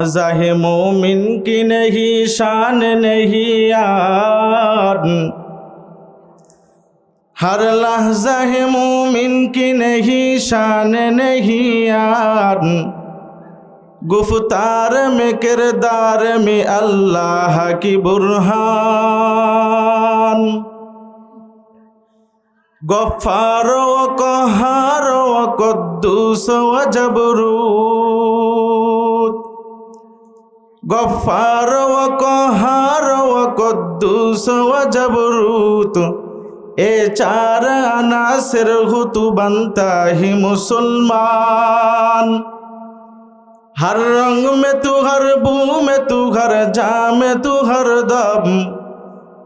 مزاح مومن کی نہیں شان نہیں یار ہر لحظہ مومن کی نہیں شان نہیں یار گفتار میں کردار میں اللہ کی برہان گفار و قہار و قدوس و جبرو गफ्फार व कहार व कद्दूस व जबरूत ए चार अनासिर हो तू बनता ही मुसलमान हर रंग में तू हर बू में तू हर जा में तू हर दम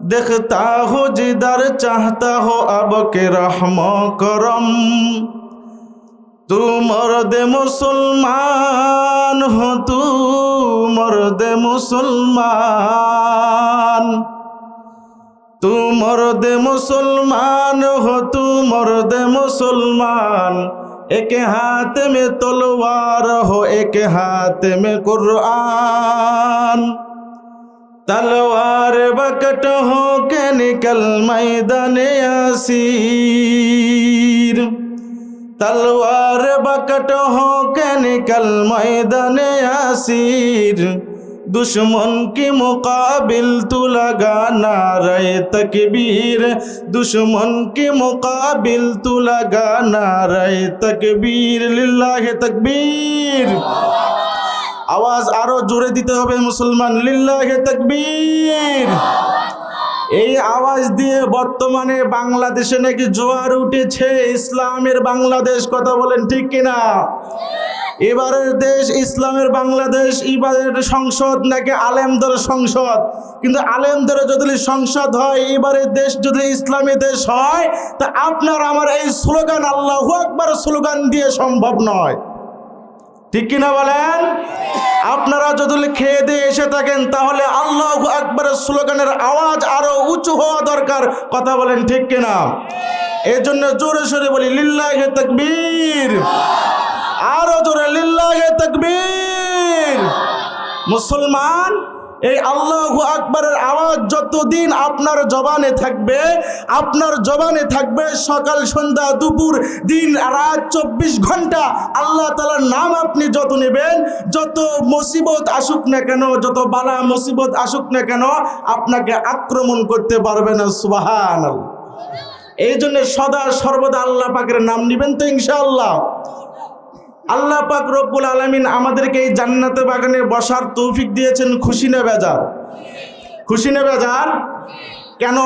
देखता हो जिधर चाहता हो अब के रहम करम তু দে মুসলমান হো তু দে মুসলমান। তু দে মুসলমান হো তু দে মুসলমান। এক হাত মে তলোয়ার হো, এক হাত মে কুরআন। তলোয়ার বকট হো কে নিকল ময়দানে আসি তলোয়ার বাকট হোকে নিকল ময়দানে আসির। দুশ্মন কি মুকাবিল তু লগা নারায় তকবীর। দুশ্মন কি মুকাবিল তু লগা নারায় তকবীর। লিল্লাহ তকবীর। আওয়াজ আরও জোরে দিতে হবে মুসলমান, লিল্লাহ তকবীর। এই আওয়াজ দিয়ে বর্তমানে বাংলাদেশে নাকি জোয়ার উঠেছে। ইসলামের বাংলাদেশ, কথা বলেন ঠিক কিনা? এবারের দেশ, ইসলামের বাংলাদেশ, এবারের সংসদ নাকি আলেমদের সংসদ? কিন্তু আলেমদের যদি সংসদ হয়, এবারের দেশ যদি ইসলামী দেশ হয়, তা আপনার আমার এই স্লোগান, আল্লাহ আকবার স্লোগান দিয়ে সম্ভব নয়। ঠিক কিনা বলেন? আপনারা যদি খেয়ে দিয়ে এসে থাকেন, তাহলে আল্লাহ আকবরের স্লোগানের আওয়াজ আরও উঁচু হওয়া দরকার। কথা বলেন ঠিক কিনা? এই জন্য জোরে সোরে বলি, লিল্লাহে তকবীর। আরও জোরে, লিল্লাহে তকবীর। মুসলমান এই আল্লাহ আকবরের আওয়াজ যতদিন আপনার জবানে থাকবে, আপনার জবানে থাকবে সকাল, সন্ধ্যা, দুপুর, দিন, রাত, চব্বিশ ঘণ্টা আল্লাহ তালার নাম আপনি যত নেবেন, যত মুসিবত আসুক না কেন, যত বালা মুসিবত আসুক না কেন, আপনাকে আক্রমণ করতে পারবে না সুবাহান এই জন্য সদা সর্বদা আল্লাহ পাকের নাম নিবেন তো ইনশাআল্লাহ। আল্লাহ পাক রব্বুল আলমিন আমাদেরকে এই জান্নাতে বাগানে বসার তৌফিক দিয়েছেন। খুশি না বেজার? খুশি বেজার? কেন?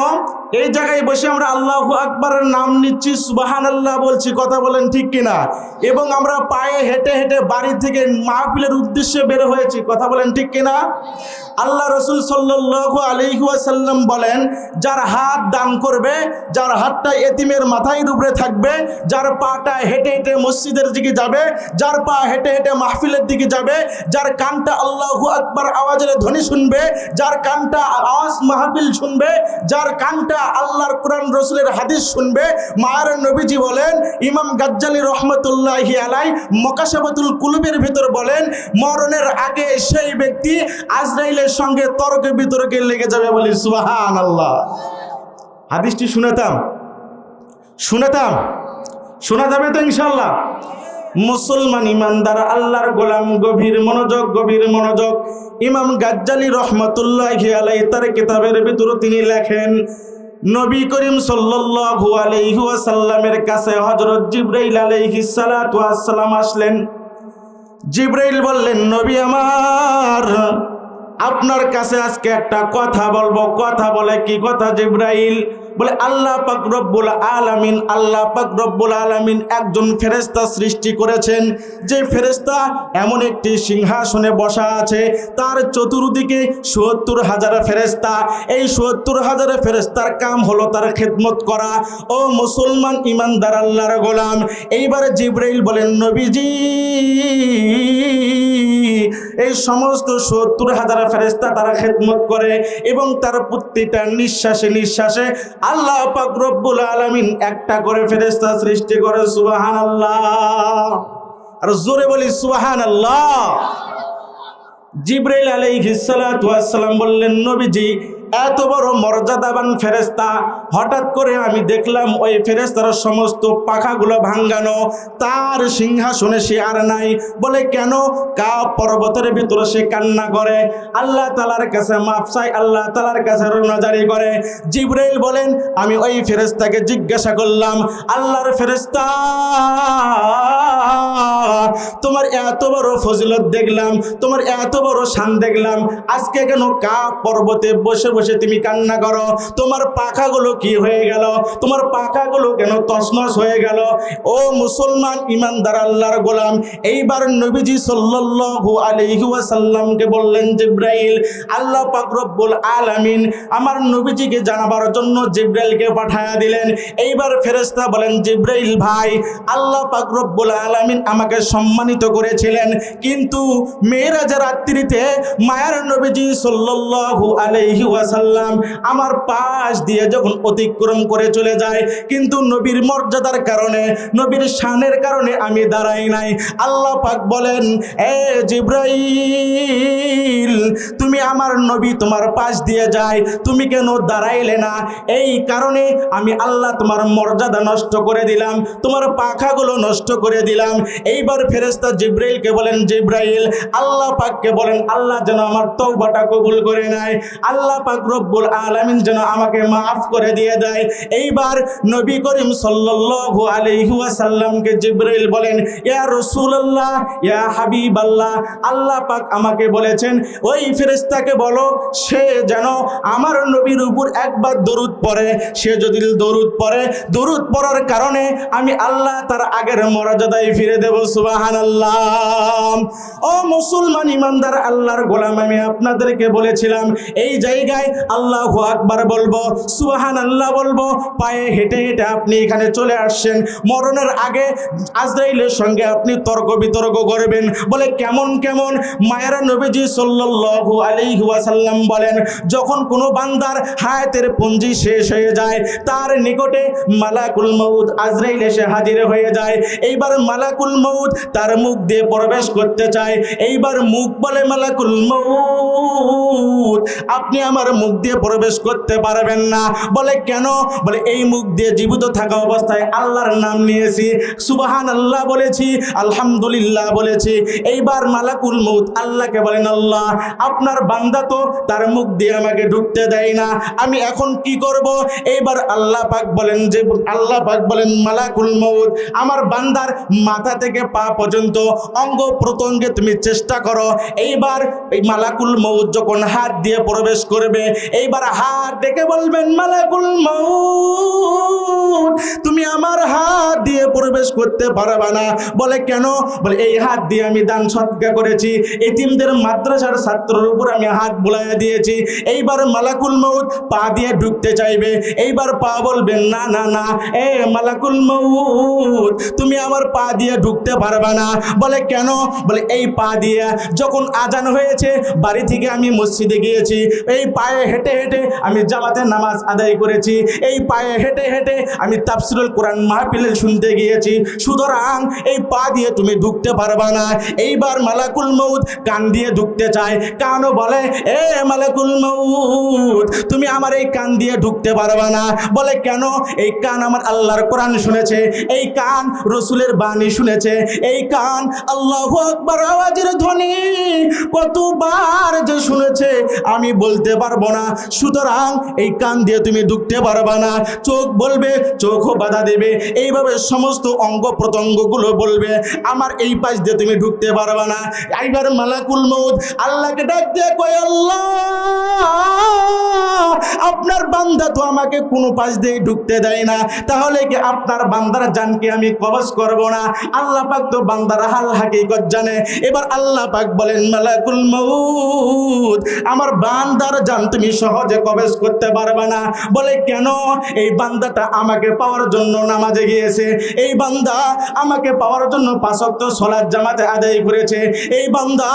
এই জায়গায় বসে আমরা আল্লাহ আকবরের নাম নিচ্ছি সুবাহান আল্লাহ বলছি, কথা বলেন ঠিক কিনা? এবং আমরা পায়ে হেঁটে হেঁটে বাড়ি থেকে মাহফিলের উদ্দেশ্যে বের হয়েছি, কথা বলেন ঠিক কিনা? আল্লাহ রসুল সাল্লু আলিহাসাল্লাম বলেন, যার হাত দান করবে, যার হাতটা এতিমের মাথায় উপরে থাকবে, যার পাটা হেঁটে হেঁটে মসজিদের দিকে যাবে, যার পা হেঁটে হেঁটে মাহফিলের দিকে যাবে, যার কানটা আল্লাহ আকবর আওয়াজের ধ্বনি শুনবে, যার কানটা আওয়াজ মাহফিল শুনবে, যার কানটা আল্লাহর কোরআন, রসুলের হাদিস শুনবে, মায়ের নবীজি বলেন, ইমাম গাজ্জালি রহমতুল্লাহি আলাই মকাশাবাতুল কুলুবের ভিতর বলেন, মরণের আগে সেই ব্যক্তি আজরাইলের সঙ্গে তর্কে বিতর্কে লেগে যাবে বলি সুবাহান আল্লাহ হাদিসটি শুনেতাম। শুনেতাম। শোনা যাবে তো ইনশাল্লাহ মুসলমান ইমানদার, আল্লাহর গোলাম, গভীর মনোযোগ গভীর মনোযোগ। ইমাম গাজ্জালি রহমতুল্লাহ তার কিতাবের ভিতরে তিনি লেখেন নবী করিম সাল্লাল্লাহু আলাইহি ওয়াসাল্লামের কাছে হযরত জিবরাইল আলাইহিস সালাতু ওয়াসসালাম আসলেন। জিবরাইল বললেন, নবী আমার, আপনার কাছে আজকে একটা কথা বলব। কথা বলে কি কথা জিব্রাইল? বলে আল্লাহ পাক রব্বুল আলামিন, আল্লাহ পাক রব্বুল আলামিন একজন ফেরেস্তা সৃষ্টি করেছেন। যে ফেরেস্তা এমন একটি সিংহাসনে বসা আছে, তার চতুর্দিকে সত্তর হাজার ফেরেস্তা এই সত্তর হাজার ফেরেস্তার কাম হলো তার খেদমত করা। ও মুসলমান ইমানদার আল্লাহর গোলাম, এইবারে জিব্রাইল বলেন, নবীজি, এই সমস্ত সত্তর হাজার ফেরেস্তা তারা খেদমত করে এবং তার প্রত্যেকটা নিঃশ্বাসে নিঃশ্বাসে আল্লাহ পাক রব্বুল আলামিন একটা করে ফেরেস্তা সৃষ্টি করে সুবাহান আল্লাহ আর জোরে বলি সুবাহান আল্লাহ জিব্রাইল আলাইহিসসালাম বললেন, নবীজি, এত বড় মর্যাদাবান ফেরেস্তা হঠাৎ করে আমি দেখলাম ওই ফেরেস্তার সমস্ত পাখাগুলো ভাঙ্গানো। তার সিংহাসনে সে আর নাই। বলে, কেন? কা পর্বতের ভিতরে সে কান্না করে। আল্লাহ তালার কাছে মাপ চাই, আল্লাহ তালার কাছে রোনাজারি করে। জিব্রাইল বলেন, আমি ওই ফেরেস্তাকে জিজ্ঞাসা করলাম, আল্লাহর ফেরেস্তা তোমার এত বড় ফজিলত দেখলাম, তোমার এত বড় শান দেখলাম। আজকে কেন কা পর্বতে বসে বসে তুমি কান্না করো? তোমার পাখাগুলো কি হয়ে গেল? তোমার পাখাগুলো কেন তসনস হয়ে গেল? ও মুসলমান ইমানদার আল্লাহর গোলাম, এইবার নবীজি সাল্লাল্লাহু আলাইহি ওয়াসাল্লামকে বললেন, জিব্রাইল, আল্লাহ পাক রব্বুল আলামিন আমার নবীজিকে জানাবার জন্য জিব্রাইলকে পাঠায়া দিলেন। এইবার ফেরেশতা বলেন, জিব্রাইল ভাই, আল্লাহ পাক রব্বুল আলামিন আমাকে সম্মানিত করেছিলেন, কিন্তু মেয়েরাজের রাত্রিতে মায়ার নবীজি সাল্লাল্লাহু আলাইহি ওয়াসাল্লাম আমার পাশ দিয়ে যখন অতিক্রম করে চলে যায়। কিন্তু নবীর মর্যাদার কারণে, নবীর শানের কারণে আমি দাঁড়াই নাই। আল্লাহ পাক বলেন, এ জিব্রাইল, তুমি আমার নবী তোমার পাশ দিয়ে যায়। তুমি কেন দাঁড়াইলে না? এই কারণে আমি আল্লাহ তোমার মর্যাদা নষ্ট করে দিলাম, তোমার পাখাগুলো নষ্ট করে দিলাম। এইবার ফেরেস্তা জিব্রাইলকে বলেন, জিব্রাইল, আল্লাহ পাককে বলেন, আল্লাহ যেন আমার তৌবাটা কবুল করে নেয়। আল্লাহ পাক রব্বুল আলামিন যেন আমাকে মাফ করে দিয়ে দেয়। এইবার নবী করিম সাল্লাল্লাহু আলাইহি ওয়াসাল্লামকে জিব্রাইল বলেন, ইয়া রাসূলুল্লাহ, ইয়া হাবিবাল্লাহ, আল্লাহ পাক আমাকে বলেছেন, ওই ফেরেশতাকে বলো, সে যেন আমার নবীর উপর একবার দরুদ পড়ে। সে যদি দরুদ পড়ে, দরুদ পড়ার কারণে আমি আল্লাহ তার আগের মর্যাদায় ফিরে দেব, সুবহানাল্লাহ। ও মুসলমান ইমানদার, আল্লাহর গোলাম, আমি আপনাদেরকে বলেছিলাম, এই জায়গায় আল্লাহ আকবার বলব সুহান আল্লাহ বলব, পায়ে হেঁটে হেঁটে আপনি এখানে চলে আসছেন। মরণের আগে আজরাইলের সঙ্গে আপনি তর্ক বিতর্ক করবেন। বলে কেমন কেমন? মায়েরা নবীজি সাল্লাল্লাহু আলাইহি ওয়াসাল্লাম বলেন, যখন কোনো বান্দার হায়াতের পুঞ্জি শেষ হয়ে যায়, তার নিকটে মালাকুল মৌদ আজরাইল এসে হাজির হয়ে যায়। এইবার মালাকুল মৌদ তার মুখ দিয়ে প্রবেশ করতে চায়। এইবার মুখ বলে, মালাকুল মৌদ আপনি আমার মুখ দিয়ে প্রবেশ করতে পারবেন না। বলে কেন? বলে, এই মুখ দিয়ে জীবিত থাকা অবস্থায় আল্লাহর নাম নিয়েছি। সুবাহান আল্লাহ বলেছি, আলহামদুলিল্লাহ বলেছি। এইবার মালাকুল মউত আল্লাহকে বলেন, আল্লাহ, আপনার বান্দা তো তার মুখ দিয়ে আমাকে ঢুকতে দেয় না। আমি এখন কি করব? এইবার আল্লাহ পাক বলেন যে, আল্লাহ পাক বলেন, মালাকুল মউত, আমার বান্দার মাথা থেকে পা পর্যন্ত অঙ্গ প্রত্যঙ্গে তুমি চেষ্টা করো। এইবার এই মালাকুল মউত যখন হাত দিয়ে প্রবেশ করবে, এইবার হাত ডেকে বলবেন, মালাকুল তুমি আমার হাত দিয়ে প্রবেশ করতে পারবা না। বলে, কেন? বলে, এই হাত দিয়ে আমি দান সৎকা করেছি। এতিমদের মাদ্রাসার ছাত্রের উপর আমি হাত বুলাইয়া দিয়েছি। এইবার মালাকুল মউত পা দিয়ে ঢুকতে চাইবে। এইবার পা বলবেন না না না, এ মালাকুল মউত, তুমি আমার পা দিয়ে ঢুকতে পারবা না। বলে, কেন? বলে, এই পা দিয়ে যখন আজান হয়েছে, বাড়ি থেকে আমি মসজিদে গিয়েছি। এই পায়ে হেঁটে হেঁটে আমি জামাতে নামাজ আদায় করেছি। এই পায়ে হেঁটে হেঁটে আমি তাফসিরুল কোরআন মাহফিলে শুনতে গিয়েছি। সুতরাং এই পা দিয়ে তুমি ঢুকতে পারবা না। এইবার মালাকুল মউত কান দিয়ে ঢুকতে চায়। কানও বলে, এ মালাকুল মউত, তুমি আমার এই কান দিয়ে ঢুকতে পারবা না। বলে, কেন? এই কান আমার আল্লাহর কোরআন শুনেছে। এই কান রসুলের বাণী শুনেছে। এই কান আল্লাহ আকবার আওয়াজের ধ্বনি কতবার যে শুনেছে, আমি বলতে পারব না। সুতরাং এই কান দিয়ে তুমি ঢুকতে পারবা না। চোখ বলবে, চোখও বাধা দেবে। এইভাবে সমস্ত অঙ্গ প্রত্যঙ্গগুলো বলবে, আমার এই পাশ দিয়ে তুমি ঢুকতে পারবা না। এইবার মালাকুল মৌত আল্লাহকে ডাক দিয়ে কয়, আল্লাহ, আপনার বান্দা তো আমাকে কোনো পাশ দিয়ে ঢুকতে দেয় না। তাহলে কি আপনার বান্দার জানকে আমি কবজ করব না? আল্লাহ পাক তো বান্দার হাল হাকিকত জানে। এবার আল্লাহ পাক বলেন, মালাকুল মউত, আমার বান্দার জান তুমি সহজে কবজ করতে পারবে না। বলে বলে, কেন এই বান্দাটা আমাকে পাওয়ার জন্য নামাজে গিয়েছে? এই বান্দা আমাকে পাওয়ার জন্য পাঁচক্ত সলাদ জামাতে আদায় করেছে। এই বান্দা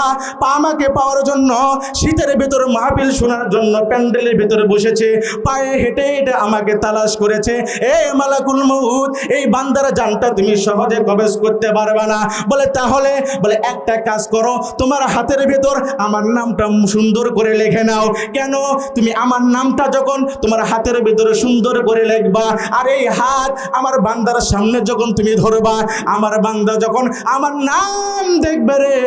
আমাকে পাওয়ার জন্য শীতের ভেতরে মাহফিল শোনার জন্য প্যান্ডেলের ভেতরে বসেছে। পায়ে হেঁটে হেঁটে আমাকে তালাশ করেছে। এ মালাকুল মহুদ এই বান্দার জানটা তুমি সহজে কবেজ করতে পারবে না। বলে, তাহলে? বলে, একটা কাজ করো, তোমার হাতের ভেতর আমার নামটা সুন্দর করে লিখে নাও। কেন? তুমি আমার নামটা যখন তোমার হাতের ভেতরে সুন্দর করে লিখবা, আর এই হাত আমার বান্দার সামনে যখন তুমি ধরবা, আমার বান্দা যখন আমার নাম দেখবে রে,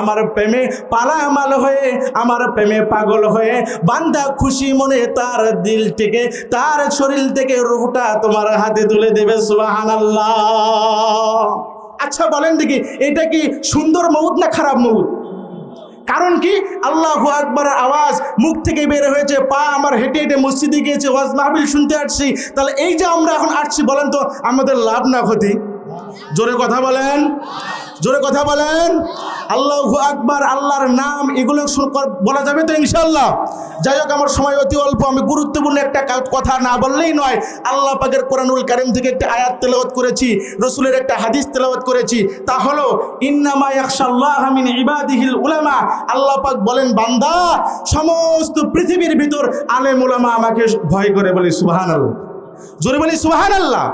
আমার প্রেমে পালামাল হয়ে, আমার প্রেমে পাগল হয়ে, বান্দা খুশি মনে তার দিল থেকে, তার শরীর থেকে রুহটা তোমার হাতে তুলে দেবে সুবাহান আচ্ছা বলেন দেখি, এটা কি সুন্দর মৌত না খারাপ মৌত? কারণ কি? আল্লাহ আকবর আওয়াজ মুখ থেকে বের হয়েছে, পা আমার হেঁটে হেঁটে মসজিদে গিয়েছে, ওয়াজ মাহবিল শুনতে আসছি। তাহলে এই যে আমরা এখন আসছি, বলেন তো, আমাদের লাভ না ক্ষতি? জোরে কথা বলেন। জোরে কথা বলেন। আল্লাহ আকবার, আল্লাহর নাম এগুলো বলা যাবে তো ইনশাল্লাহ যাই হোক, আমার সময় অতি অল্প। আমি গুরুত্বপূর্ণ একটা কথা না বললেই নয়, আল্লাহ পাকের কোরআনুল কারিম থেকে একটা আয়াত তেলাওয়াত করেছি, রসুলের একটা হাদিস তেলাওয়াত করেছি। তা হলো, ইন্নামা ইয়াখশাল্লাহ মিন ইবাদিহিল উলামা। আল্লাহ পাক বলেন, বান্দা, সমস্ত পৃথিবীর ভিতর আলেম উলামা আমাকে ভয় করে বলে বলি, সুবহানাল্লাহ। জোরে বলি, সুবহানাল্লাহ।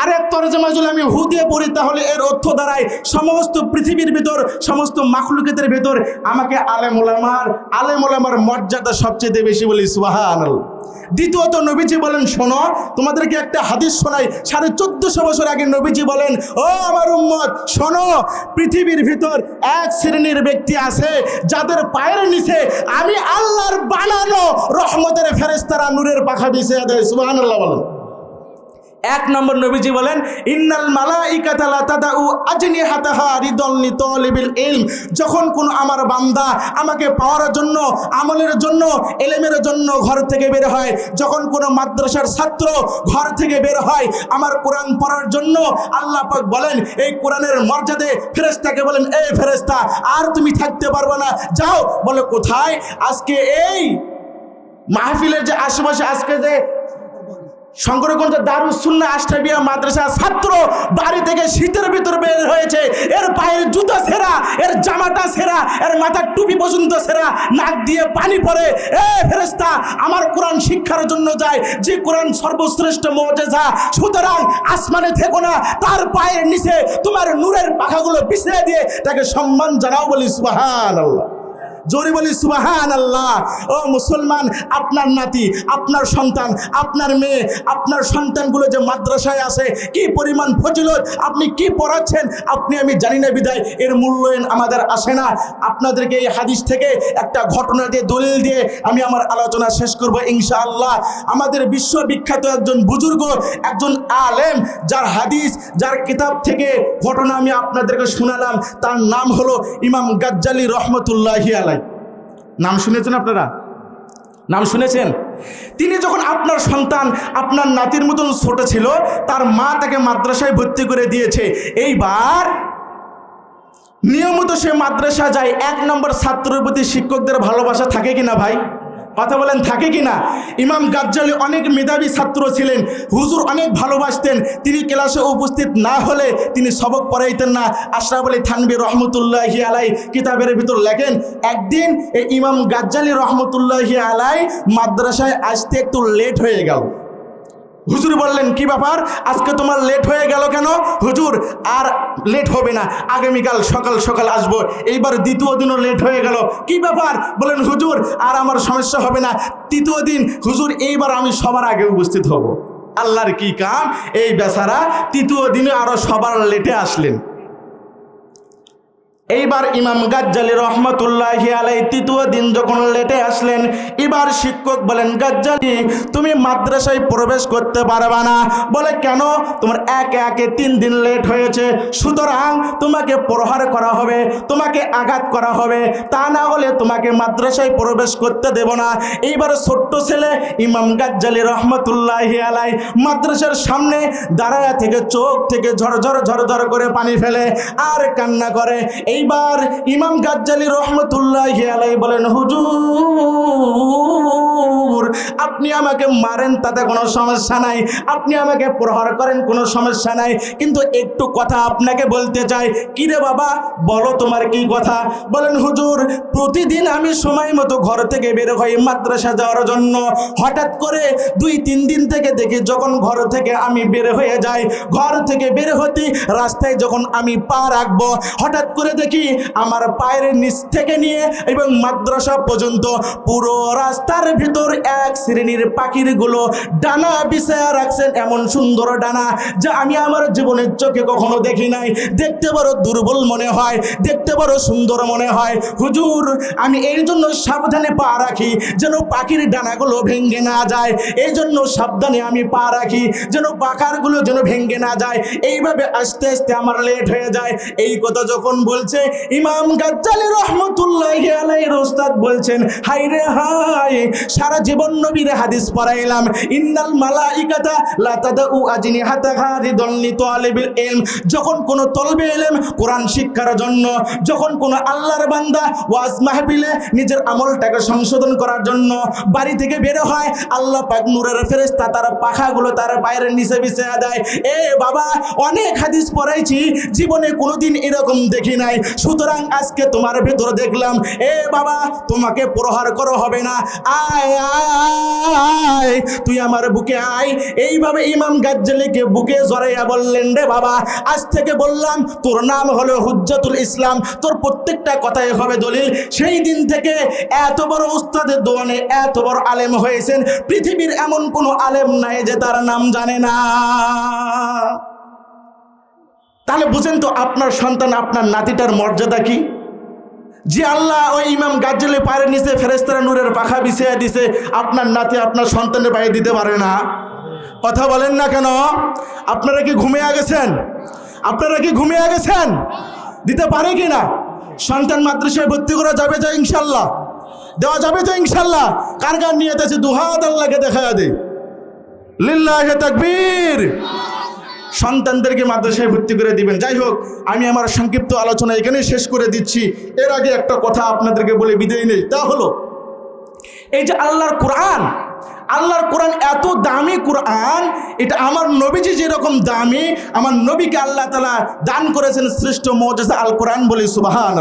আরেক তরজমা যদি আমি হু দিয়ে পড়ি, তাহলে এর অর্থ দাঁড়ায় সমস্ত পৃথিবীর ভিতর, সমস্ত মাখলুকেতের ভিতর আমাকে আলেম ওলামার আলেম ওলামার মর্যাদা সবচেয়ে বেশি বলি সুবাহান দ্বিতীয়ত নবীজি বলেন, শোনো, তোমাদেরকে একটা হাদিস শোনাই, সাড়ে চোদ্দশো বছর আগে নবীজি বলেন, ও আমার উম্মত, শোনো, পৃথিবীর ভিতর এক শ্রেণির ব্যক্তি আছে, যাদের পায়ের নিচে আমি আল্লাহর বানানো রহমতের ফেরেস্তারা নূরের পাখা বিছিয়ে দেয়। আল্লাহ বলেন। এক নম্বর নবীজি বলেন, ইন্নাল মালাইকাতা লা তাদাউ আজনিহাতাহা রিদল লিতালিবিল ইলম। যখন কোন আমার বান্দা আমাকে পাওয়ার জন্য, আমলের জন্য, এলেমের জন্য ঘর থেকে বের হয়, যখন কোনো মাদ্রাসার ছাত্র ঘর থেকে বের হয় আমার কোরআন পড়ার জন্য, আল্লাহ পাক বলেন, এই কোরআনের মর্যাদে ফেরেশতাকে বলেন এই ফেরেশতা, আর তুমি থাকতে পারবে না, যাও। বলে, কোথায়? আজকে এই মাহফিলের যে আশেপাশে, আজকে যে শঙ্করগঞ্জ দারুসুন্না আষ্টাবিয়া মাদ্রাসা ছাত্র, বাড়ি থেকে শীতের ভিতর বের হয়েছে। এর পায়ের জুতো সেরা এর জামাটা সেরা এর মাথার টুপি পর্যন্ত সেরা নাক দিয়ে পানি পড়ে। এ ফেরেস্তা আমার কোরআন শিক্ষার জন্য যায়। যে কোরআন সর্বশ্রেষ্ঠ মজেজা, সুতরাং আসমানে থেকো না, তার পায়ের নিচে তোমার নূরের পাখাগুলো বিছিয়ে দিয়ে তাকে সম্মান জানাও বলি সুবাহান আল্লাহ জোরে বলি সুবাহান আল্লাহ ও মুসলমান, আপনার নাতি, আপনার সন্তান, আপনার মেয়ে, আপনার সন্তানগুলো যে মাদ্রাসায় আছে, কি পরিমাণ ফজিলত, আপনি কি পড়াচ্ছেন, আপনি, আমি জানি না বিদায় এর মূল্যায়ন আমাদের আসে না। আপনাদেরকে এই হাদিস থেকে একটা ঘটনা দিয়ে, দলিল দিয়ে আমি আমার আলোচনা শেষ করব, ইনশাআল্লাহ। আমাদের বিশ্ববিখ্যাত একজন বুজুর্গ, একজন আলেম, যার হাদিস, যার কিতাব থেকে ঘটনা আমি আপনাদেরকে শোনালাম, তার নাম হলো ইমাম গাজ্জালি রহমতুল্লাহি আলাই নাম শুনেছেন আপনারা? নাম শুনেছেন? তিনি যখন আপনার সন্তান আপনার নাতির মতন ছোট ছিল, তার মা তাকে মাদ্রাসায় ভর্তি করে দিয়েছে। এইবার নিয়মিত সে মাদ্রাসা যায়, এক নম্বর ছাত্রের প্রতি শিক্ষকদের ভালোবাসা থাকে কিনা ভাই? কথা বলেন, থাকে কি না? ইমাম গাজ্জালি অনেক মেধাবী ছাত্র ছিলেন, হুজুর অনেক ভালোবাসতেন, তিনি ক্লাসে উপস্থিত না হলে তিনি সবক পড়াইতেন না। আশরাফ আলী থানবি রহমতুল্লাহি আলাই কিতাবের ভিতর লেখেন, একদিন এই ইমাম গাজ্জালি রহমতুল্লাহি আলাই মাদ্রাসায় আসতে একটু লেট হয়ে গেল। হুজুর বললেন, কি ব্যাপার? আজকে তোমার লেট হয়ে গেল কেন? হুজুর, আর লেট হবে না। আগামীকাল সকাল সকাল আসব। এইবার দ্বিতীয় দিনও লেট হয়ে গেল। কি ব্যাপার? বলেন হুজুর, আর আমার সমস্যা হবে না। তৃতীয় দিন, হুজুর, এইবার আমি সবার আগে উপস্থিত হব। আল্লাহর কি কাম? এই বেচারা তৃতীয় দিনে আরও সবার লেটে আসলেন। এইবার ইমাম গাজ্জালি রহমতুল্লাহি আলাই তৃতীয় দিন যখন লেটে আসলেন, এবার শিক্ষক বলেন, গাজ্জালি, তুমি মাদ্রাসায় প্রবেশ করতে পারবে না। বলে, কেন? তোমার এক একে তিন দিন লেট হয়েছে। সুতরাং তোমাকে প্রহার করা হবে, তোমাকে আঘাত করা হবে। তা না হলে তোমাকে মাদ্রাসায় প্রবেশ করতে দেব না। এইবার ছোট্ট ছেলে ইমাম গাজ্জালি রহমতুল্লাহি আলাই মাদ্রাসার সামনে দাঁড়ায়া থেকে চোখ থেকে ঝরঝর ঝরঝর করে পানি ফেলে, আর কান্না করে। এই এইবার ইমাম গাজ্জালি রহমতুল্লাহ আলাই বলেন, হুজুর, আপনি আমাকে মারেন, তাতে কোনো সমস্যা নাই। আপনি আমাকে প্রহার করেন, কোনো সমস্যা নাই। কিন্তু একটু কথা আপনাকে বলতে চাই। কিরে বাবা, বলো তোমার কি কথা? বলেন, হুজুর, প্রতিদিন আমি সময় মতো ঘর থেকে বের হই মাদ্রাসা যাওয়ার জন্য। হঠাৎ করে দুই, তিন দিন থেকে দেখি যখন ঘর থেকে আমি বের হয়ে যাই, ঘর থেকে বের হতে রাস্তায় যখন আমি পা রাখব, হঠাৎ করে দেখি আমার পায়ের নিচ থেকে নিয়ে এবং মাদ্রাসা পর্যন্ত পুরো রাস্তার ভিতর এক শ্রেণির পাখিরগুলো ডানা বিছায়া রাখছেন এমন সুন্দর ডানা যা আমি আমার জীবনের চোখে কখনো দেখি নাই। দেখতে বড় দুর্বল মনে হয়, দেখতে বড় সুন্দর মনে হয়। হুজুর, আমি এই জন্য সাবধানে পা রাখি যেন পাখির ডানাগুলো ভেঙে না যায়। এই জন্য সাবধানে আমি পা রাখি যেন পাখারগুলো যেন ভেঙে না যায়। এইভাবে আস্তে আস্তে আমার লেট হয়ে যায়। এই কথা যখন বলছে ইমাম গাজ্জালি রহমতুল্লাহ আলাইহির ওস্তাদ বলছেন হাই রে হাই সারা জীবন নবীর হাদিস পড়াইলাম। ইন্নাল মালাইকাতা লা তাদউ আজনিহাতা খারিদন লিতালিবিল ইলম। যখন কোন তলবে ইলম কোরআন শিক্ষার জন্য, যখন কোন আল্লাহর বান্দা ওয়াজ মাহফিলে নিজের আমলটাকে সংশোধন করার জন্য বাড়ি থেকে বের হয়, আল্লাহ পাক নূরের ফেরেশতা তার পাখাগুলো তার পায়ের নিচে বিছিয়ে দেয়। এ বাবা, অনেক হাদিস পড়াইছি, জীবনে কোনোদিন এরকম দেখি নাই। সুতরাং আজকে তোমার ভেতর দেখলাম, এ বাবা, তোমাকে প্রহার করো হবে না। আয় আয় তুই আমার বুকে আয়। এইভাবে ইমাম গাজ্জালিকে বুকে জড়াইয়া বললেন, রে বাবা, আজ থেকে বললাম, তোর নাম হলো হুজ্জাতুল ইসলাম, তোর প্রত্যেকটা কথাই হবে দলিল। সেই দিন থেকে এত বড় উস্তাদের দোয়ানে এত বড় আলেম হয়েছেন, পৃথিবীর এমন কোনো আলেম নাই যে তার নাম জানে না। তাহলে বুঝেন তো আপনার সন্তান, আপনার নাতিটার মর্যাদা কি? যে আল্লাহ ওই ইমাম গাজ্জলে পায়ের নিচে ফেরেস্তারা নূরের পাখা বিছিয়ে দিছে, আপনার নাতি আপনার সন্তানের বাইরে দিতে পারে না। কথা বলেন না কেন? আপনারা কি ঘুমিয়ে গেছেন? আপনারা কি ঘুমিয়ে গেছেন? দিতে পারে কি না? সন্তান মাদ্রাসায় ভর্তি করা যাবে তো ইনশাল্লাহ দেওয়া যাবে তো ইনশাল্লাহ কার কার নিয়ে আছে? দুহাত আল্লাহকে দেখা দে। লিল্লাহ তাকবীর। সন্তানদেরকে মাদ্রাসায় ভর্তি করে দিবেন। যাই হোক, আমি আমার সংক্ষিপ্ত আলোচনা এখানে শেষ করে দিচ্ছি। এর আগে একটা কথা আপনাদেরকে বলে বিদায় নেই। তা হলো, এই যে আল্লাহর কোরআন আল্লাহর কোরআন এত দামি কোরআন, এটা আমার নবীজি যেরকম দামি, আমার নবীকে আল্লাহ তালা দান করেছেন শ্রেষ্ঠ মজাজা আল কোরআন বলি সুবাহান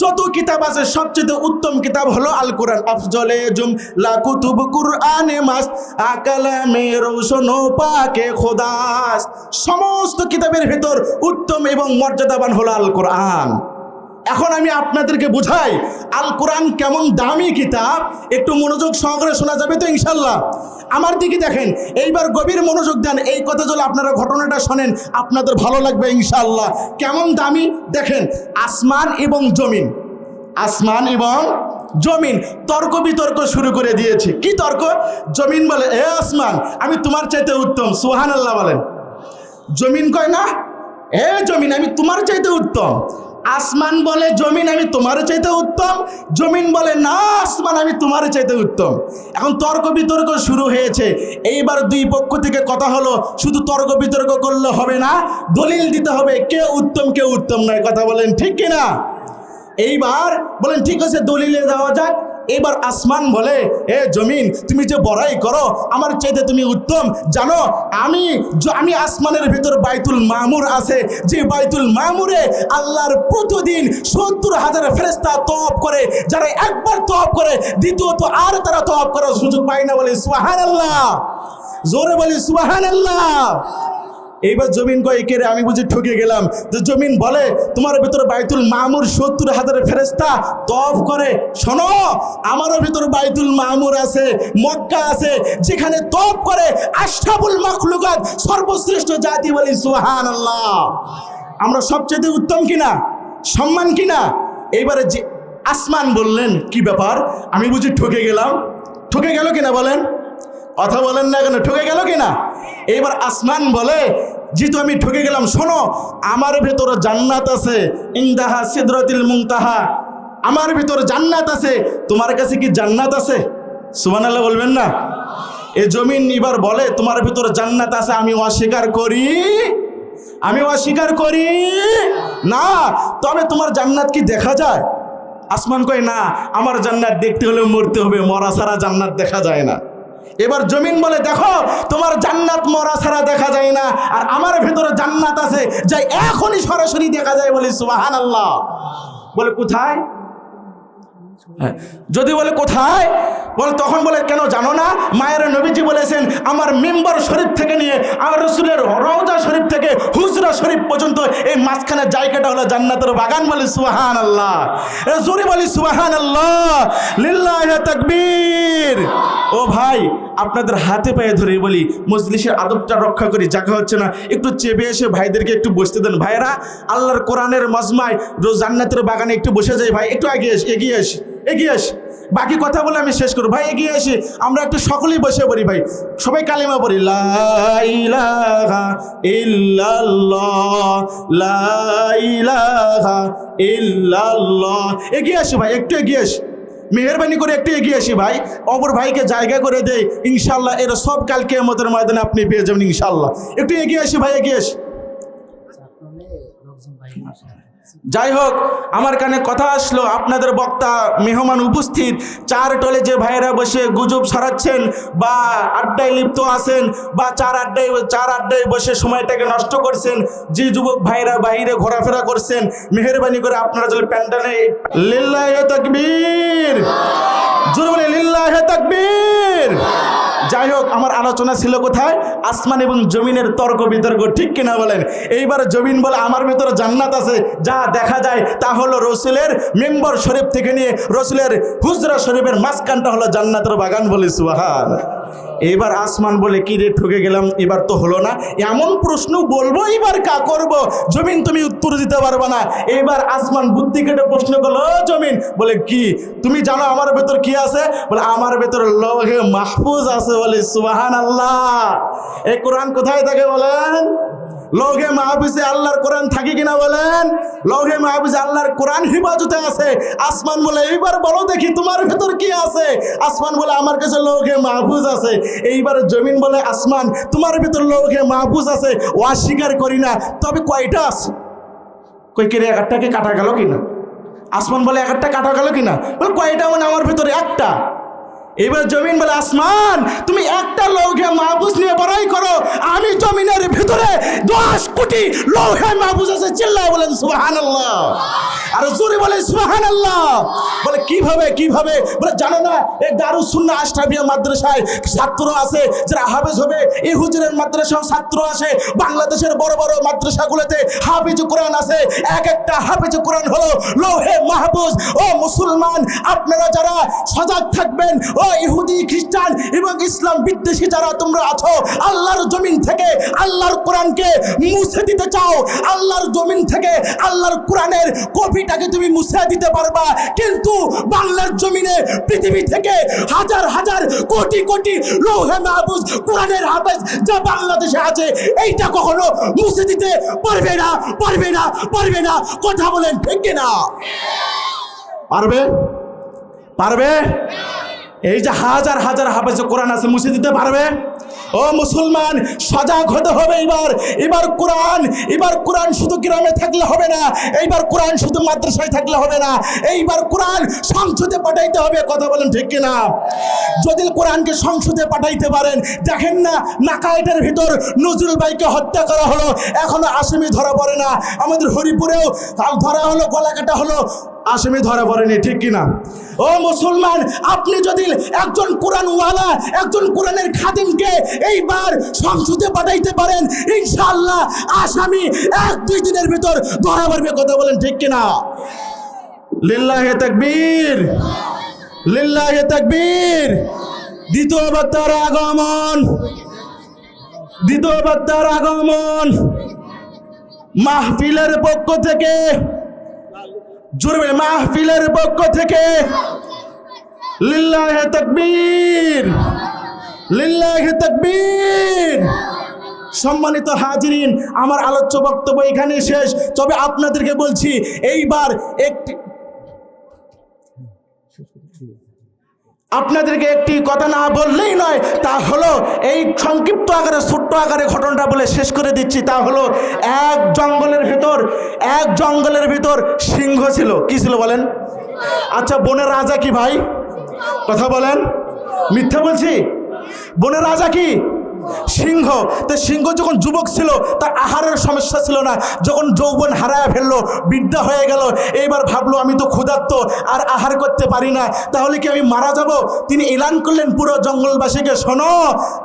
যত কিতাব আছে, সবচেয়ে উত্তম কিতাব হলো আল কোরআন আফজলে জুম লা কুতুব কুরআনে মাস, আকালামে রৌশন পাকে খোদাস। সমস্ত কিতাবের ভেতর উত্তম এবং মর্যাদাবান হলো আল কোরআন এখন আমি আপনাদেরকে বুঝাই আল কোরআন কেমন দামি কিতাব? একটু মনোযোগ সহকারে শোনা যাবে তো ইনশাল্লাহ আমার দিকে দেখেন, এইবার গভীর মনোযোগ দেন, এই কথা যদি আপনারা ঘটনাটা শোনেন, আপনাদের ভালো লাগবে ইনশাল্লাহ কেমন দামি? দেখেন, আসমান এবং জমিন। আসমান এবং জমিন, তর্ক বিতর্ক শুরু করে দিয়েছে। কি তর্ক? জমিন বলে, এ আসমান, আমি তোমার চাইতে উত্তম। সুহান আল্লাহ বলেন। জমিন কয় না? এ জমিন, আমি তোমার চাইতে উত্তম। আসমান বলে জমিন আমি তোমার চাইতে উত্তম, জমিন বলে না, আসমান আমি তোমার চাইতে উত্তম। এখন তর্ক বিতর্ক শুরু হয়েছে। এইবার দুই পক্ষ থেকে কথা হলো, শুধু তর্ক বিতর্ক করলে হবে না, দলিল দিতে হবে কে উত্তম কে উত্তম নয়। কথা বলেন ঠিক কিনা? এইবার বলেন, ঠিক আছে, দলিলে দেওয়া যাক। এবার আসমান বলে, এ জমিন, তুমি যে বড়াই করো, আমার চাইতে তুমি উত্তম। জানো, আমি আমি আসমানের ভিতর বাইতুল মামুর আছে। যে বাইতুল মামুরে আল্লাহর প্রতিদিন সত্তর হাজার ফেরেস্তা তপ করে, যারা একবার তপ করে, দ্বিতীয়ত আর তারা তপ করার সুযোগ পায় না বলে সুহান আল্লাহ জোরে বলি সুহান আল্লাহ এইবার জমিন কয় কে রে আমি বুঝি ঠকে গেলাম। তো জমিন বলে, তোমার ভিতরে বাইতুল মামুর সত্তর হাজারের ফেরেস্তা তফ করে। শোনো, আমারও ভিতর বাইতুল মামুর আছে, মক্কা আছে, যেখানে তফ করে আশরাফুল মাখলুকাত সর্বশ্রেষ্ঠ জাতি বলি সুহান আল্লাহ আমরা সবচেয়ে উত্তম কিনা? সম্মান কিনা? এইবারে যে আসমান বললেন, কি ব্যাপার? আমি বুঝি ঠকে গেলাম। ঠকে গেল কিনা বলেন? কথা বলেন না কেন? ঠকে গেল কিনা? এইবার আসমান বলে যেহেতু আমি ঠকে গেলাম। শোনো, আমার ভেতরে জান্নাত আছে। ইন্দাহা সিদরতিল মুংতাহা আমার ভিতরে জান্নাত আছে। তোমার কাছে কি জান্নাত আছে? সুবান আল্লাহ বলবেন না? এ জমিন এবার বলে, তোমার ভিতরে জান্নাত আছে, আমি অস্বীকার করি। আমি অস্বীকার করি? না, তবে তোমার জান্নাত কি দেখা যায়? আসমান কয়, না, আমার জান্নাত দেখতে হলে মরতে হবে। মরা ছাড়া জান্নাত দেখা যায় না। এবার জমিন বলে, দেখো, তোমার জান্নাত মরা ছাড়া দেখা যায় না। আর আমার ভেতরে জান্নাত আছে, যাই এখনই সরাসরি দেখা যায় বলি সুবাহান আল্লাহ বলে, কোথায়? যদি বলে কোথায়? বলে, তখন বলে, কেন জানো না? মায়ের নবীজি বলেছেন, আমার মেম্বার শরীফ থেকে নিয়ে আমার রসুলের রওজা শরীফ থেকে হুজরা শরীফ পর্যন্ত এই মাঝখানের জায়গাটা হলো জান্নাতের বাগান বলি সুবাহান আল্লাহ জোরে বলি সুবাহান আল্লাহ লিল্লাহ তাকবীর। ও ভাই, আপনাদের হাতে পায়ে ধরে বলি, মজলিসের আদবটা রক্ষা করি জায়গা হচ্ছে না, একটু চেপে এসে ভাইদেরকে একটু বসতে দেন। ভাইরা আল্লাহর কোরআনের মজমায় জান্নাতের বাগানে একটু বসে যাই, ভাই, একটু এসে, এগিয়ে এসে। এগিয়ে আসি। বাকি কথা বলে আমি শেষ করব। ভাই, এগিয়ে আসি আমরা একটু সকলেই বসে পড়ি, ভাই। সবাই কালিমা পড়ি এগিয়ে আসি, ভাই, একটু এগিয়ে আসি। মেহরবানি করে একটু এগিয়ে আসি, ভাই। অপর ভাইকে জায়গা করে দেয় ইনশাল্লাহ এরা সব কালকে আমাদের ময়দানে আপনি পেয়ে যাবেন ইনশাল্লাহ একটু এগিয়ে আসি, ভাই, এগিয়ে আসি। যাই হোক, আমার কানে কথা আসলো, আপনাদের বক্তা মেহমান উপস্থিত, চার টলে যে ভাইয়েরা বসে গুজব সারাচ্ছেন বা আড্ডায় লিপ্ত আছেন বা চার আড্ডায় চার আড্ডায় বসে সময়টাকে নষ্ট করছেন, যে যুবক ভাইরা বাইরে ঘোরাফেরা করছেন, মেহরবানি করে আপনারা যদি প্যান্ডালে, লিল্লাহে তাকবীর। জোরে বলে লিল্লাহে তাকবীর। যাই হোক, আমার আলোচনা ছিল কোথায়? আসমান এবং জমিনের তর্ক বিতর্ক, ঠিক কিনা বলেন? এইবার জমিন বলে আমার ভিতরে জান্নাত আছে, যা দেখা যায়, তা হলো রসুলের মেম্বর শরীফ থেকে নিয়ে রসুলের হুজরা শরীফের মাঝখানটা হলো জান্নাতের বাগান বলে সুহান এবার আসমান বলে কি রে ঠকে গেলাম? এবার তো হলো না। এমন প্রশ্ন বলব, এবার কা করব? জমিন তুমি উত্তর দিতে পারবে না। এবার আসমান বুদ্ধি কেটে প্রশ্ন করল জমিন। বলে, কি? তুমি জানো আমার ভেতর কি আছে? বলে, আমার ভেতর লহে মাহফুজ আছে। বলে সুবাহান আল্লাহ এ কোরআন কোথায় থাকে বলেন? লৌহে মাহফুজে আল্লাহর কোরআন থাকে কিনা বলেন? লৌহে মাহফুজে আল্লাহর কোরআন হিফাজতে আছে। আসমান বলে, এইবার বলো দেখি তোমার ভেতর কি আছে? আসমান বলে, আমার কাছে লৌহে মাহফুজ আছে। এইবার জমিন বলে, আসমান, তোমার ভেতর লৌহে মাহফুজ আছে। ও অস্বীকার করি না। তবে কয়টা আছে? কই কে রে একটাকে কাটা গেল কিনা? আসমান বলে একটা কাটা গেল কিনা? বলে, কয়টা মানে আমার ভেতরে? একটা। এবার জমিন বলে, আসমান, তুমি একটা লৌহে মাহবুজ নিয়ে বড়াই করো। আমি জমিনের ভিতরে দশ কোটি লৌহে মাহবুজ আছে। চিল্লা বলেন সুহান আল্লাহ আর জোরে বলে সুহান আল্লাহ বলে, কীভাবে কীভাবে? বলে, জানো না, এই দারুস সুন্না আশরাফিয়া মাদ্রাসায় ছাত্র আছে, যারা হাফেজ হবে। হুজুরের মাদ্রাসাও ছাত্র বাংলাদেশের বড় বড় মাদ্রাসাগুলোতে হাফিজ কোরআন আছে। এক একটা হাফিজ কোরআন হলো লৌহে মাহবুজ ও মুসলমান, আপনারা যারা সজাগ থাকবেন, ও ইহুদি, খ্রিস্টান এবং ইসলাম বিদ্বেষী যারা তোমরা আছো, আল্লাহর জমিন থেকে আল্লাহর কোরআনকে মুছে দিতে চাও। আল্লাহর জমিন থেকে আল্লাহর কোরআনের কপিটাকে তুমি মুছে দিতে পারবা। কিন্তু বাংলার জমিনে পৃথিবী থেকে হাজার হাজার কোটি কোটি লৌহে মাহবুজ কোরআনের হাফেজ যা বাংলাদেশে আছে, এইটা কখনো মুছে দিতে পারবে না পারবে না পারবে না। কথা বলেন, ঠিক না পারবে? পারবে? এই যে হাজার হাজার হাফেজ কোরআন আছে, মুছে দিতে পারবে? ও মুসলমান সজাগ হতে হবে এবার। এবার কোরআন এবার কোরআন শুধু গ্রামে থাকলে হবে না, এইবার কোরআন শুধু মাদ্রাসায় থাকলে হবে না, এইবার কোরআন সংসদে পাঠাইতে হবে, কথা বলেন ঠিক কিনা যদি কোরআনকে সংসদে পাঠাইতে পারেন, দেখেন না নাকাইটের ভিতর নজরুল ভাইকে হত্যা করা হলো, এখনও আসামি ধরা পড়ে না। আমাদের হরিপুরেও ধরা হলো গলা কাটা হলো আসামি ধরা পড়েনি, ঠিক কিনা? ও মুসলমান, আপনি যদি একজন কোরআনওয়ালা, একজন কোরআনের খাদিমকে এইবার সংসদে পাঠাইতে পারেন, ইনশাআল্লাহ আসামি এক দুই দিনের ভিতর ধরা পড়বে, কথা বলেন ঠিক কিনা? লিল্লাহে তাকবীর। লিল্লাহে তাকবীর। দ্বিতীয়বার তার আগমন। দ্বিতীয়বার তার আগমন। মাহফিলের পক্ষ থেকে জুড়বে মাহফিলের পক্ষ থেকে লিল্লাহে তাকবীর লিল্লাহে তাকবীর। সম্মানিত হাজিরিন, আমার আলোচ্য বক্তব্য এখানে শেষ। তবে আপনাদেরকে বলছি, এইবার একটি আপনাদেরকে একটি কথা না বললেই নয়, তা হলো এই সংক্ষিপ্ত আকারে, ছোট্ট আকারে ঘটনাটা বলে শেষ করে দিচ্ছি। তা হলো এক জঙ্গলের ভিতর, এক জঙ্গলের ভিতর সিংহ ছিল। কি ছিল বলেন? আচ্ছা বনের রাজা কি ভাই? কথা বলেন। মিথ্যা বলছি? বনের রাজা কি? সিংহ, তো সিংহ যখন যুবক ছিল, তার আহারের সমস্যা ছিল না। যখন যৌবন হারায় ফেলল বিদ্যা হয়ে গেল, এইবার ভাবলো, আমি তো ক্ষুধার্ত, আর আহার করতে পারি না। তাহলে কি আমি মারা যাব? তিনি এলান করলেন পুরো জঙ্গলবাসীকে, শোনো,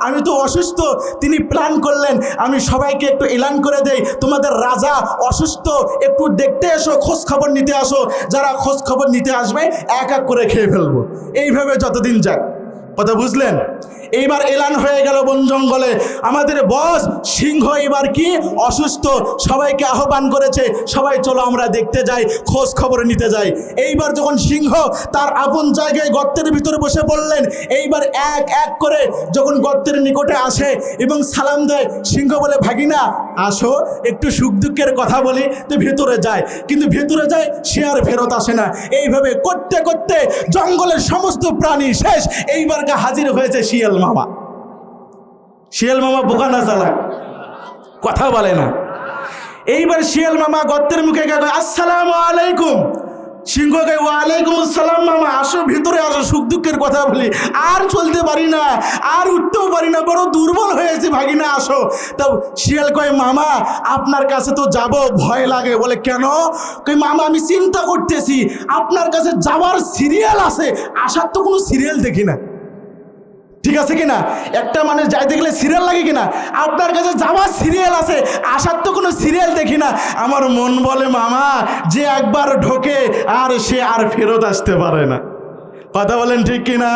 আমি তো অসুস্থ। তিনি প্ল্যান করলেন, আমি সবাইকে একটু এলান করে দেই। তোমাদের রাজা অসুস্থ, একটু দেখতে এসো, খোঁজ খবর নিতে আসো। যারা খোঁজ খবর নিতে আসবে, এক এক করে খেয়ে ফেলব। এইভাবে যতদিন যাক। কথা বুঝলেন? এইবার এলান হয়ে গেল বন জঙ্গলে। আমাদের বস সিংহ এবার কি? অসুস্থ। সবাইকে আহ্বান করেছে, সবাই চলো আমরা দেখতে যাই, খোঁজ খবর নিতে যাই। এইবার যখন সিংহ তার আপন জায়গায় গর্তের ভিতরে বসে পড়লেন, এইবার এক এক করে যখন গর্তের নিকটে আসে এবং সালাম দেয়, সিংহ বলে, ভাগিনা, আসো, একটু সুখ দুঃখের কথা বলি, তো ভেতরে যায় কিন্তু ভেতরে যায় সে আর ফেরত আসে না। এইভাবে করতে করতে জঙ্গলের সমস্ত প্রাণী শেষ। এইবার হাজির হয়েছে শিয়াল মামা। শিয়াল মামা বোকা না চালাক কথা বলে না। এইবার শিয়াল মামা গর্তের মুখে গেল আসসালামু আলাইকুম। সিংহকে ওয়ালাইকুম আসসালাম মামা, আসো ভিতরে, আসো। সুখ দুঃখের কথা বলি, আর চলতে পারি না, আর উঠতেও পারি না, বড় দুর্বল হয়েছে ভাগিনা, আসো। তা শিয়াল কয়, মামা, আপনার কাছে তো যাব, ভয় লাগে। বলে, কেন? কই মামা, আমি চিন্তা করতেছি, আপনার কাছে যাওয়ার সিরিয়াল আছে, আসার তো কোনো সিরিয়াল দেখি না। ঠিক আছে কিনা? একটা মানুষ যাইতে গেলে সিরিয়াল লাগে কিনা? আপনার কাছে যাওয়ার সিরিয়াল আছে, আসার তো কোনো সিরিয়াল দেখি না। আমার মন বলে, মামা, যে একবার ঢোকে, আর সে আর ফেরত আসতে পারে না। কথা বলেন ঠিক কিনা?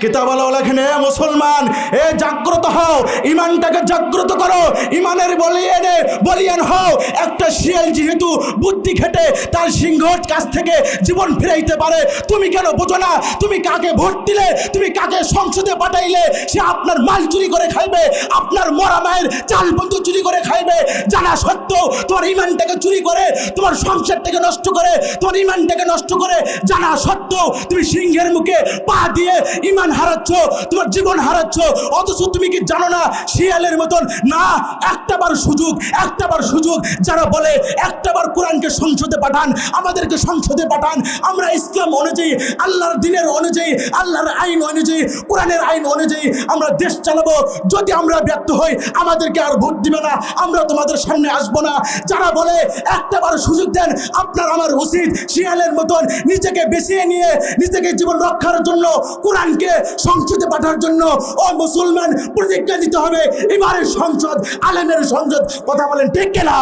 কিতাব লেখেন মুসলমান, এ জাগ্রত হও, ইমানটাকে জাগ্রত করো, ইমানের বলিয়ানে বলিয়ান হও। একটা শিয়াল যেহেতু বুদ্ধি খেটে, তার সিংহর কাছ থেকে জীবন ফিরাইতে পারে। তুমি কেন বোঝো না? তুমি কাকে ভোট দিলে? তুমি কাকে সংসদে পাঠাইলে? সে আপনার মাল চুরি করে খাইবে, আপনার মরা মায়ের চাল বন্ধু চুরি করে খাইবে। জানা সত্ত্বেও তোমার ইমানটাকে চুরি করে, তোমার সংসারটাকে নষ্ট করে, তোমার ইমানটাকে নষ্ট করে। জানা সত্ত্বেও তুমি সিংহের মুখে পা দিয়ে ইমান হারাচ্ছ, তোমার জীবন হারাচ্ছ, অথচ তুমি কি জানো না, শিয়ালের মতন? না, একটাবার সুযোগ একটাবার সুযোগ। যারা বলে, একটাবার কোরআনকে সংসদে পাঠান, আমাদেরকে সংসদে পাঠান। আমরা ইসলাম অনুযায়ী, আল্লাহর দিনের অনুযায়ী, আল্লাহর আইন অনুযায়ী, কোরআনের আইন অনুযায়ী আমরা দেশ চালাবো। যদি আমরা ব্যর্থ হই, আমাদেরকে আর ভোট দিবে না, আমরা তোমাদের সামনে আসব না। যারা বলে, একটাবার সুযোগ দেন, আপনার আমার উচিত। শিয়ালের মতন, নিজেকে বেছিয়ে নিয়ে, নিজেকে জীবন রক্ষার জন্য কোরআনকে সংসদে পাঠার জন্য ও মুসলমান প্রতিজ্ঞা দিতে হবে। এবারে সংসদ আলেমের সংসদ কথা বলেন ঠিক কিনা?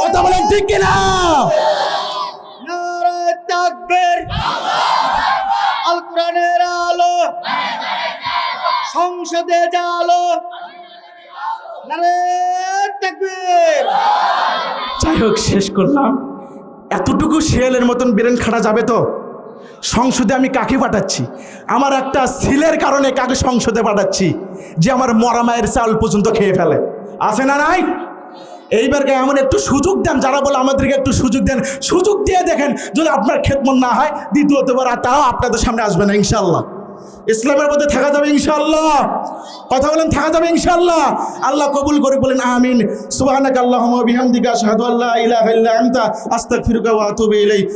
কথা বলেন ঠিক কিনা? আল। কোরআনের আলো। সংসদে তাকবীর। যাই হোক শেষ করলাম। এতটুকু শিয়ালের মতন বেরেন খাটা যাবে তো? সংসদে আমি কাকে পাঠাচ্ছি? আমার একটা সিলের কারণে কাকে সংসদে পাঠাচ্ছি? যে আমার মরা মায়ের চাল পর্যন্ত খেয়ে ফেলে। আছে না নাই? এইবারকে এমন একটু সুযোগ দেন, যারা বলে আমাদেরকে একটু সুযোগ দেন, সুযোগ দিয়ে দেখেন যদি আপনার খেদমত না হয় দ্বিতীয়তবার তারাও আপনাদের সামনে আসবে না ইনশাল্লাহ ইসলামের মধ্যে থাকা যাবে ইনশাল্লাহ কথা বলেন, থাকা যাবে ইনশাল্লাহ আল্লাহ কবুল করে বলেন আমিন। সুবহানাক আল্লাহুম্মা বিহামদিকা আশহাদু আল্লা ইলাহা ইল্লা আনতা, আস্তাগফিরুকা ওয়া আতুবু ইলাইক।